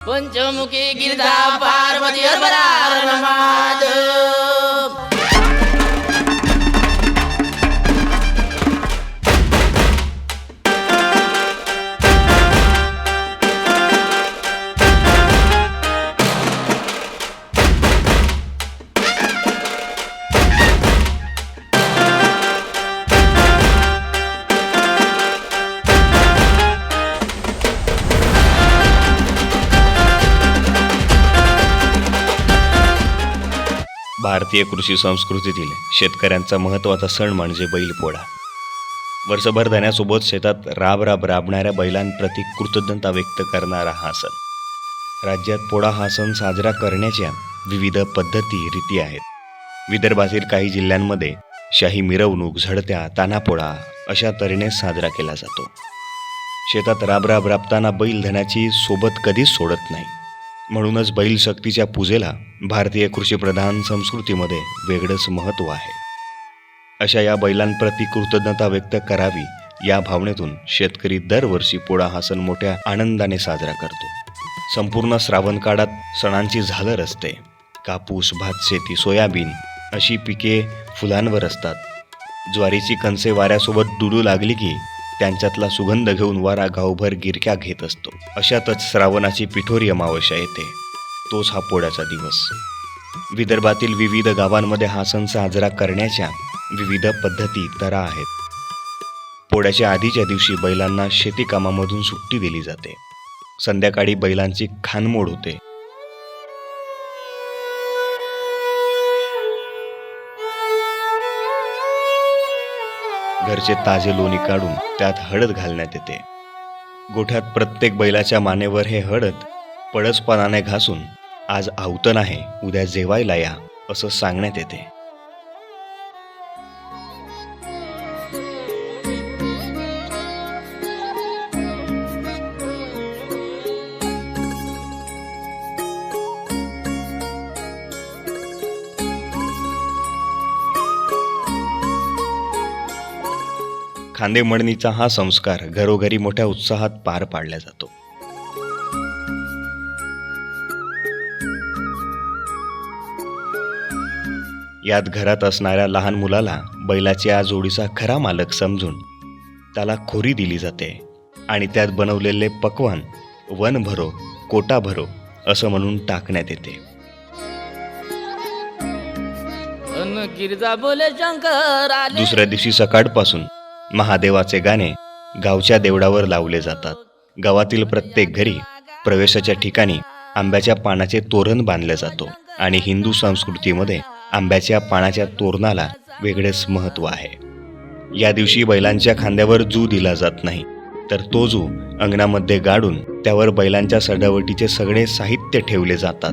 પંચમુખી ગિરધા પાર્વતી હરબરા भारतीय कृषी संस्कृतीतील शेतकऱ्यांचा महत्त्वाचा सण म्हणजे बैलपोळा. वर्षभर धन्यासोबत शेतात राब राब राबणाऱ्या बैलांप्रती कृतज्ञता व्यक्त करणारा हा सण. राज्यात पोळा हा सण साजरा करण्याच्या विविध पद्धती रीती आहेत. विदर्भातील काही जिल्ह्यांमध्ये शाही मिरवणूक झडत्या तानापोळा अशा तऱ्हेने साजरा केला जातो. शेतात राब राब राबताना बैल धनाची सोबत कधीच सोडत नाही. म्हणूनच बैल शक्तीच्या पूजेला भारतीय कृषीप्रधान संस्कृतीमध्ये वेगळंच महत्त्व आहे. अशा या बैलांप्रती कृतज्ञता व्यक्त करावी या भावनेतून शेतकरी दरवर्षी पोळा हा सण मोठ्या आनंदाने साजरा करतो. संपूर्ण श्रावण काळात सणांची झालर असते कापूस भात शेती सोयाबीन अशी पिके फुलांवर असतात. ज्वारीची कणसे वाऱ्यासोबत डुलू लागली की त्यांच्यातला सुगंध घेऊन वारा गावभर गिरक्या घेत असतो. अशातच श्रावणाची पिठोरी अमावस्या येते. तोच हा पोळ्याचा दिवस. विदर्भातील विविध गावांमध्ये हा सण साजरा करण्याच्या विविध पद्धती तरा आहेत. पोळ्याच्या आधीच्या दिवशी बैलांना शेतीकामामधून सुट्टी दिली जाते. संध्याकाळी बैलांची खानमोड होते. घरचे ताजे लोणी काढून त्यात हळद घालण्यात येते. गोठ्यात प्रत्येक बैलाच्या मानेवर हे हळद पळसपानाने घासून आज आवतन आहे उद्या जेवायला या असं सांगण्यात येते. खांदे मळणीचा हा संस्कार घरोघरी मोठ्या उत्साहात पार पाडला जातो. यात घरात असणाऱ्या लहान मुलाला बैलाच्या जोडीचा खरा मालक समजून त्याला खोरी दिली जाते आणि त्यात बनवलेले पक्वान वन भरो कोटा भरो असं म्हणून टाकण्यात येते. दुसऱ्या दिवशी सकाळपासून महादेवाचे गाणे गावच्या देवडावर लावले जातात. गावातील प्रत्येक घरी प्रवेशाच्या ठिकाणी आंब्याच्या पानाचे तोरण बांधले जातो आणि हिंदू संस्कृतीमध्ये आंब्याच्या पानाच्या तोरणाला वेगळेच महत्त्व आहे. या दिवशी बैलांच्या खांद्यावर जू दिला जात नाही तर तो जू अंगणामध्ये गाडून त्यावर बैलांच्या सजावटीचे सगळे साहित्य ठेवले जातात.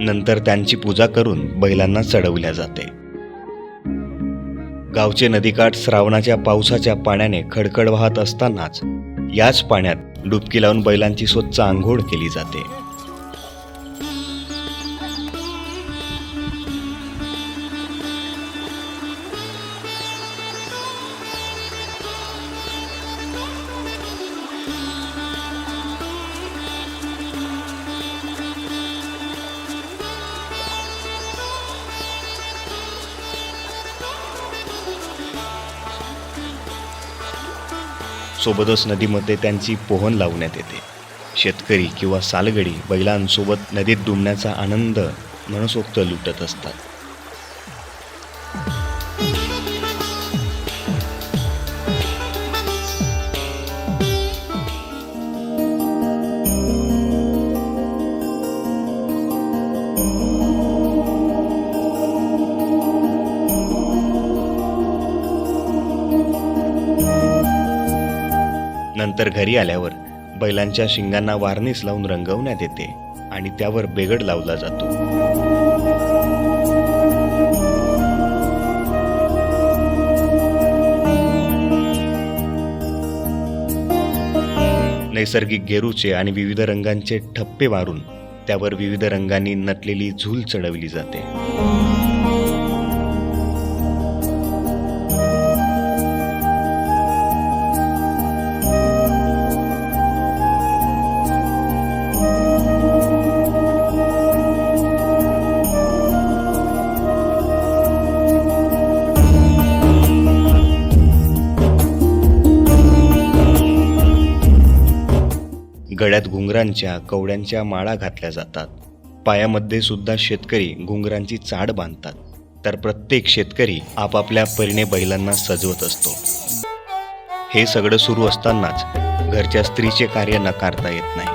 नंतर त्यांची पूजा करून बैलांना चढवल्या जाते. गावचे नदीकाठ श्रावणाच्या पावसाच्या पाण्याने खडखड वाहत असतानाच याच पाण्यात डुबकी लावून बैलांची स्वच्छ आंघोळ केली जाते. सोबतच नदीमध्ये त्यांची पोहण लावण्यात येते. शेतकरी किंवा सालगडी बैलांसोबत नदीत डुंबण्याचा आनंद मनसोक्त लुटत असतात. तर घरी आल्यावर बैलांच्या शिंगांना वार्निस लावून रंगवण्यात येते आणि त्यावर बेगड लावला जातो. नैसर्गिक गेरूचे आणि विविध रंगांचे ठप्पे मारून त्यावर विविध रंगांनी नटलेली झूल चढवली जाते. गळ्यात घुंगरांच्या कवड्यांच्या माळा घातल्या जातात. पायामध्ये सुद्धा शेतकरी घुंगरांची चाड बांधतात. तर प्रत्येक शेतकरी आपापल्या परीने बैलांना सजवत असतो. हे सगळं सुरू असतानाच घरच्या स्त्रीचे कार्य नकारता येत नाही.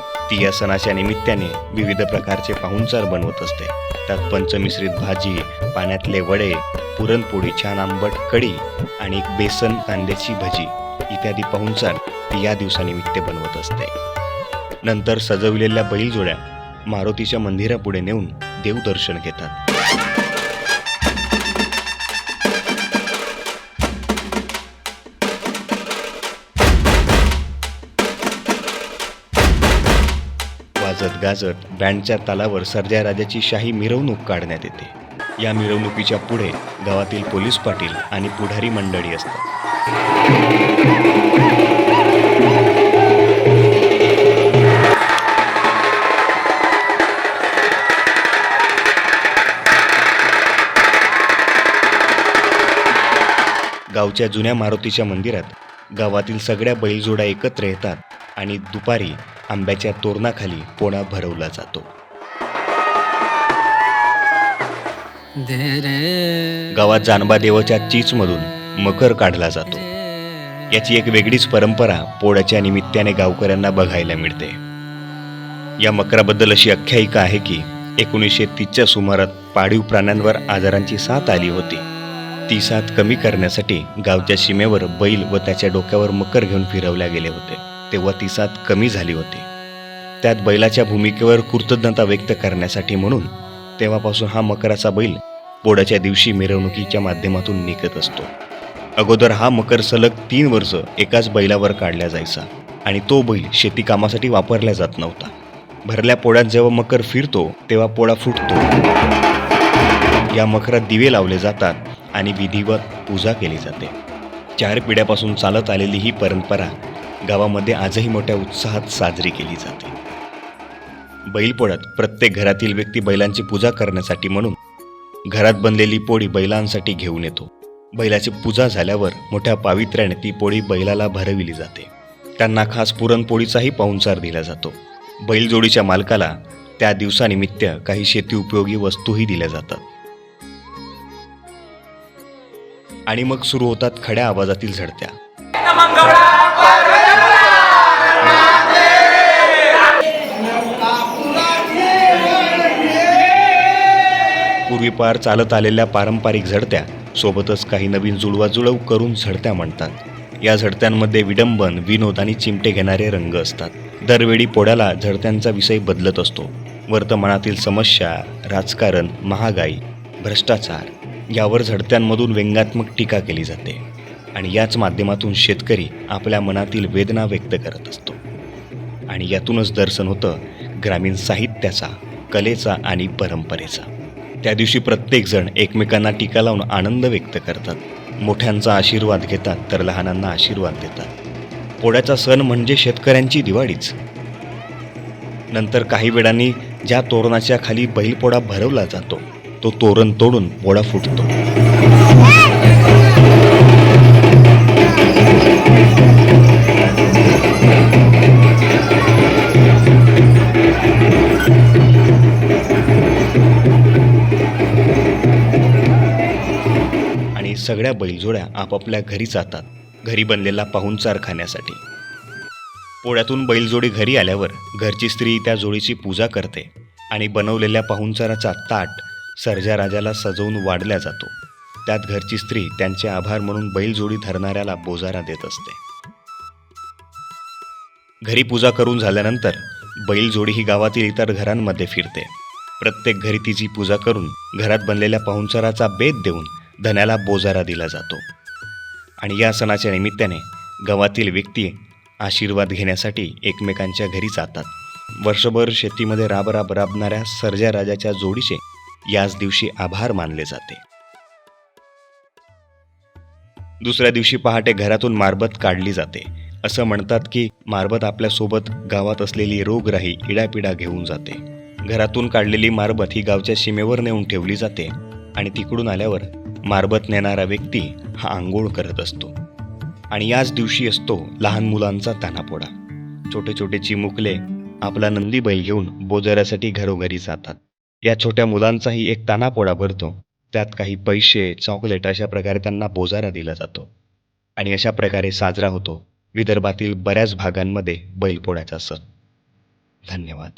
ती या सणाच्या निमित्ताने विविध प्रकारचे पाहुणचार बनवत असते. त्यात पंचमिश्रित भाजी पाण्यातले वडे पुरणपोळी छान आंबट कढी आणि एक बेसन कांद्याची भजी इत्यादी पाहुणचार ती या दिवसानिमित्त बनवत असते. नंतर सजविलेल्या बैलजोड्या मारुतीच्या मंदिरापुढे नेऊन देवदर्शन घेतात. वाजत गाजत बँडच्या तालावर सरजा राजाची शाही मिरवणूक काढण्यात येते. या मिरवणुकीच्या पुढे गावातील पोलीस पाटील आणि पुढारी मंडळी असतात. गावच्या जुन्या मारुतीच्या मंदिरात गावातील सगळ्या बैलजोड्या एकत्र येतात आणि दुपारी आंब्याच्या तोरणाखाली पोळा भरवला जातो. गावात जानबा देवाच्या चीचमधून मकर काढला जातो. याची एक वेगळीच परंपरा पोळ्याच्या निमित्ताने गावकऱ्यांना बघायला मिळते. या मकराबद्दल अशी आख्यायिका आहे की एकोणीसशे तीसच्या सुमारात पाळीव प्राण्यांवर आजारांची साथ आली होती. ती साथ कमी करण्यासाठी गावच्या सीमेवर बैल व त्याच्या डोक्यावर मकर घेऊन फिरवल्या गेले होते. तेव्हा ती साथ कमी झाली होती. त्यात बैलाच्या भूमिकेवर कृतज्ञता व्यक्त करण्यासाठी म्हणून तेव्हापासून हा मकराचा बैल पोळ्याच्या दिवशी मिरवणुकीच्या माध्यमातून निघत असतो. अगोदर हा मकर सलग तीन वर्ष एकाच बैलावर काढला जायचा आणि तो बैल शेती कामासाठी वापरला जात नव्हता. भरल्या पोळ्यात जेव्हा मकर फिरतो तेव्हा पोळा फुटतो. या मकरात दिवे लावले जातात आणि विधिवत पूजा केली जाते. चार पिढ्यापासून चालत आलेली ही परंपरा गावामध्ये आजही मोठ्या उत्साहात साजरी केली जाते. बैलपोळ्यात प्रत्येक घरातील व्यक्ती बैलांची पूजा करण्यासाठी म्हणून घरात बनलेली पोळी बैलांसाठी घेऊन येतो. बैलाची पूजा झाल्यावर मोठ्या पावित्र्याने ती पोळी बैलाला भरविली जाते. त्यांना खास पुरणपोळीचाही पाहुणचार दिला जातो. बैलजोडीच्या मालकाला त्या दिवसानिमित्त काही शेती उपयोगी वस्तूही दिल्या जातात. आणि मग सुरू होतात खड्या आवाजातील झडत्या. पूर्वीपार चालत आलेल्या पारंपरिक झडत्या सोबतच काही नवीन जुळवाजुळव करून झडत्या म्हणतात. या झडत्यांमध्ये विडंबन विनोद आणि चिमटे घेणारे रंग असतात. दरवेळी पोळ्याला झडत्यांचा विषय बदलत असतो. वर्तमानातील समस्या राजकारण महागाई भ्रष्टाचार यावर झडत्यांमधून व्यंगात्मक टीका केली जाते आणि याच माध्यमातून शेतकरी आपल्या मनातील वेदना व्यक्त करत असतो. आणि यातूनच दर्शन होतं ग्रामीण साहित्याचा कलेचा आणि परंपरेचा. त्या दिवशी प्रत्येकजण एकमेकांना टीका लावून आनंद व्यक्त करतात. मोठ्यांचा आशीर्वाद घेतात तर लहानांना आशीर्वाद देतात. पोळ्याचा सण म्हणजे शेतकऱ्यांची दिवाळीच. नंतर काही वेळांनी ज्या तोरणाच्या खाली बैलपोळा भरवला जातो तो तोरण तोडून पोळा फुटतो. आणि सगळ्या बैलजोड्या आपापल्या घरी जातात. घरी बनलेला पाहुणचार खाण्यासाठी. पोळ्यातून बैलजोडी घरी आल्यावर घरची स्त्री त्या जोडीची पूजा करते आणि बनवलेल्या पाहुणचाराचा ताट सर्जा राजाला सजवून वाढल्या जातो. त्यात घरची स्त्री त्यांचे आभार म्हणून बैलजोडी धरणाऱ्याला बोजारा देत असते. घरी पूजा करून झाल्यानंतर बैलजोडी ही गावातील इतर घरांमध्ये फिरते. प्रत्येक घरी तिची पूजा करून घरात बनलेल्या पाहुणचाराचा बेद देऊन धन्याला बोजारा दिला जातो. आणि या सणाच्या निमित्ताने गावातील व्यक्ती आशीर्वाद घेण्यासाठी एकमेकांच्या घरी जातात. वर्षभर शेतीमध्ये राबराब राबणाऱ्या सर्जा राजाच्या जोडीचे याच दिवशी आभार मानले जाते. दुसऱ्या दिवशी पहाटे घरातून मारबत काढली जाते. असं म्हणतात की मारबत आपल्यासोबत गावात असलेली रोगराई इडापिडा घेऊन जाते. घरातून काढलेली मारबत ही गावच्या सीमेवर नेऊन ठेवली जाते आणि तिकडून आल्यावर मारबत नेणारा व्यक्ती हा आंघोळ करत असतो. आणि याच दिवशी असतो लहान मुलांचा तानापोडा छोटे छोटे चिमुकले आपला नंदी बैल घेऊन बोजाऱ्यासाठी घरोघरी जातात. या छोट्या मुलांचाही एक तानापोळा भरतो. त्यात काही पैसे चॉकलेट अशा प्रकारे त्यांना बोजारा दिला जातो. आणि अशा प्रकारे साजरा होतो विदर्भातील बऱ्याच भागांमध्ये बैलपोळ्याचा सण. धन्यवाद.